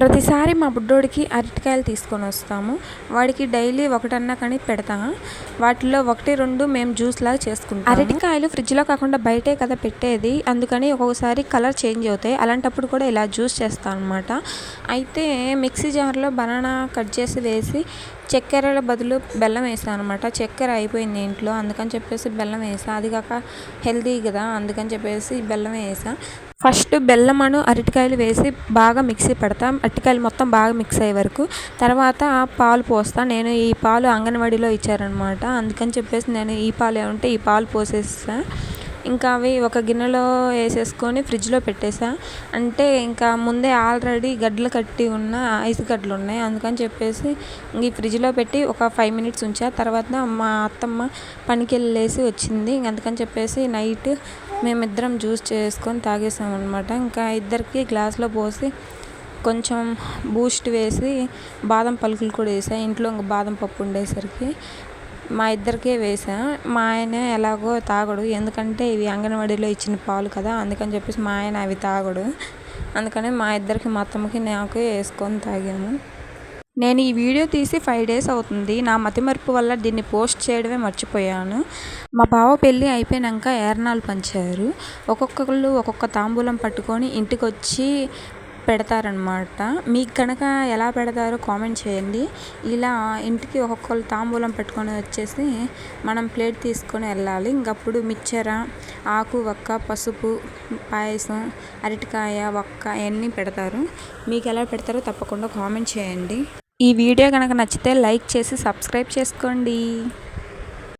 ప్రతిసారి మా బుడ్డోడికి అరటికాయలు తీసుకొని వస్తాము. వాడికి డైలీ ఒకటన్నా కానీ పెడతా. వాటిలో ఒకటి రెండు మేము జ్యూస్ లాగా చేసుకుంటాం అరటికాయలు ఫ్రిడ్జ్లో కాకుండా బయటే కదా పెట్టేది. అందుకని ఒక్కొక్కసారి కలర్ చేంజ్ అవుతాయి. అలాంటప్పుడు కూడా ఇలా జ్యూస్ చేస్తాను అనమాట అయితే మిక్సీ జార్లో బనానా కట్ చేసి వేసి చక్కెరల బదులు బెల్లం వేసాను అనమాట చక్కెర అయిపోయింది ఇంట్లో. అందుకని చెప్పేసి బెల్లం వేసా అది కాక హెల్దీ కదా. అందుకని చెప్పేసి బెల్లం వేసా ఫస్ట్ బెల్లమను అరటికాయలు వేసి బాగా మిక్సీ పెడతాం. అరటికాయలు మొత్తం బాగా మిక్స్ అయ్యే వరకు. తర్వాత పాలు పోస్తా. నేను ఈ పాలు అంగన్వాడీలో ఇచ్చారనమాట అందుకని చెప్పేసి నేను ఈ పాలు ఉంటే ఈ పాలు పోసేస్తా ఇంకా అవి ఒక గిన్నెలో వేసేసుకొని ఫ్రిడ్జ్లో పెట్టేసా. అంటే ఇంకా ముందే ఆల్రెడీ గడ్డలు కట్టి ఉన్న ఐస్ గడ్డలు ఉన్నాయి. అందుకని చెప్పేసి ఈ ఫ్రిడ్జ్లో పెట్టి ఒక ఫైవ్ మినిట్స్ ఉంచా. తర్వాత మా అత్తమ్మ పనికి వెళ్ళేసి వచ్చింది. అందుకని చెప్పేసి నైట్ మేమిద్దరం జ్యూస్ చేసుకొని తాగేసాం అనమాట ఇంకా ఇద్దరికి గ్లాస్లో పోసి కొంచెం బూస్ట్ వేసి బాదం పలుకులు కూడా వేసా. ఇంట్లో ఇంకా బాదం పప్పు ఉండేసరికి. మా ఇద్దరికే వేసా మా ఆయన ఎలాగో తాగడు. ఎందుకంటే ఇవి అంగన్వాడీలో ఇచ్చిన పాలు కదా అందుకని చెప్పేసి మా ఆయన అవి తాగడు. అందుకని మా ఇద్దరికి మా అత్తమ్మకి నాకు వేసుకొని తాగాము నేను ఈ వీడియో తీసి ఫైవ్ డేస్ అవుతుంది. నా మతిమరుపు వల్ల దీన్ని పోస్ట్ చేయడమే మర్చిపోయాను. మా బావ పెళ్ళి అయిపోయాక ఏర్నాలు పంచారు. ఒక్కొక్కళ్ళు ఒక్కొక్క తాంబూలం పట్టుకొని ఇంటికి వచ్చి పెడతారనమాట మీకు కనుక ఎలా పెడతారో కామెంట్ చేయండి. ఇలా ఇంటికి ఒక్కొక్కరు తాంబూలం పెట్టుకొని వచ్చేసి మనం ప్లేట్ తీసుకొని వెళ్ళాలి. ఇంకప్పుడు మిక్చర ఆకు వక్క పసుపు పాయసం అరటికాయ వక్క అవన్నీ పెడతారు. మీకు ఎలా పెడతారో తప్పకుండా కామెంట్ చేయండి. ఈ వీడియో కనుక నచ్చితే లైక్ చేసి సబ్స్క్రైబ్ చేసుకోండి.